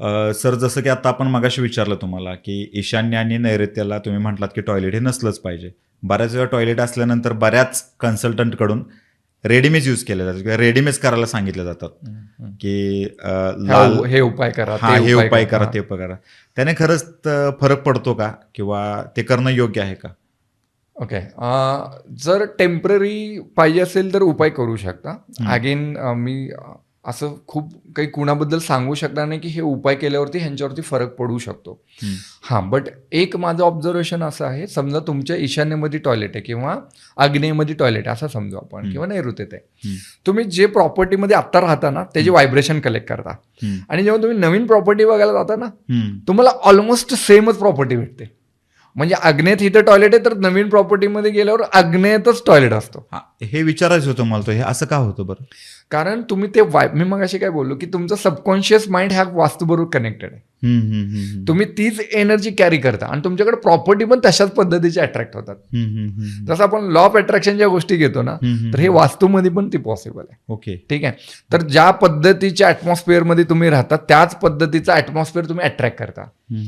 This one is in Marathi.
सर जसं की आता आपण मगाशी विचारलं तुम्हाला की ईशान्य आणि नैऋत्याला तुम्ही म्हटलात की टॉयलेट हे नसलंच पाहिजे. बऱ्याच वेळा टॉयलेट असल्यानंतर बऱ्याच कन्सल्टंटकडून रेडीमेज यूज केले जातात किंवा रेडीमेज करायला सांगितले जातात की लाल हे उपाय करा हा हे उपाय करा. ते उपाय करा. त्याने खरंच फरक पडतो का? किंवा ते करणं योग्य आहे का? ओके. जर टेंपररी पाहिजे असेल तर उपाय करू शकता. अगेन मी असं खूप काही कुणाबद्दल सांगू शकणार नाही की हे उपाय केल्यावरती ह्यांच्यावरती फरक पडू शकतो. हां बट एक माझं ऑब्झर्वेशन असं आहे समजा तुमच्या ईशान्येमध्ये टॉयलेट आहे किंवा आग्नेयमध्ये टॉयलेट आहे असं समजू आपण. किंवा नैऋत्येत आहे. तुम्ही जे प्रॉपर्टीमध्ये आत्ता राहता ना त्याचे व्हायब्रेशन कलेक्ट करता. आणि जेव्हा तुम्ही नवीन प्रॉपर्टी बघायला जाता ना. तुम्हाला ऑलमोस्ट सेमच प्रॉपर्टी भेटते म्हणजे अग्नेत इथं टॉयलेट आहे तर नवीन प्रॉपर्टीमध्ये गेल्यावर अग्नेतच टॉयलेट असतो. हा, हे विचारायचं होतं मला तो हे असं का होतं बरं? कारण तुम्ही ते वाय मी मग अशी काय बोललो की तुमचं सबकॉन्शियस माइंड ह्या वास्तूबरोबर कनेक्टेड आहे. हम्म, हम्म, हम्म, हम्म. तुम्ही तीच एनर्जी कॅरी करता आणि तुमच्याकडे प्रॉपर्टी पण तशाच पद्धतीची अट्रॅक्ट होतात. हम्म, हम्म, हम्म, जसं आपण लॉ ऑफ अट्रॅक्शनच्या गोष्टी घेतो ना हम्म, हम्म. तर हे वास्तूमध्ये पण ती पॉसिबल आहे. ओके. ठीक आहे? तर ज्या पद्धतीच्या ॲटमॉस्फिअरमध्ये तुम्ही राहता त्याच पद्धतीचा ॲटमॉस्फिअर तुम्ही अट्रॅक्ट करता.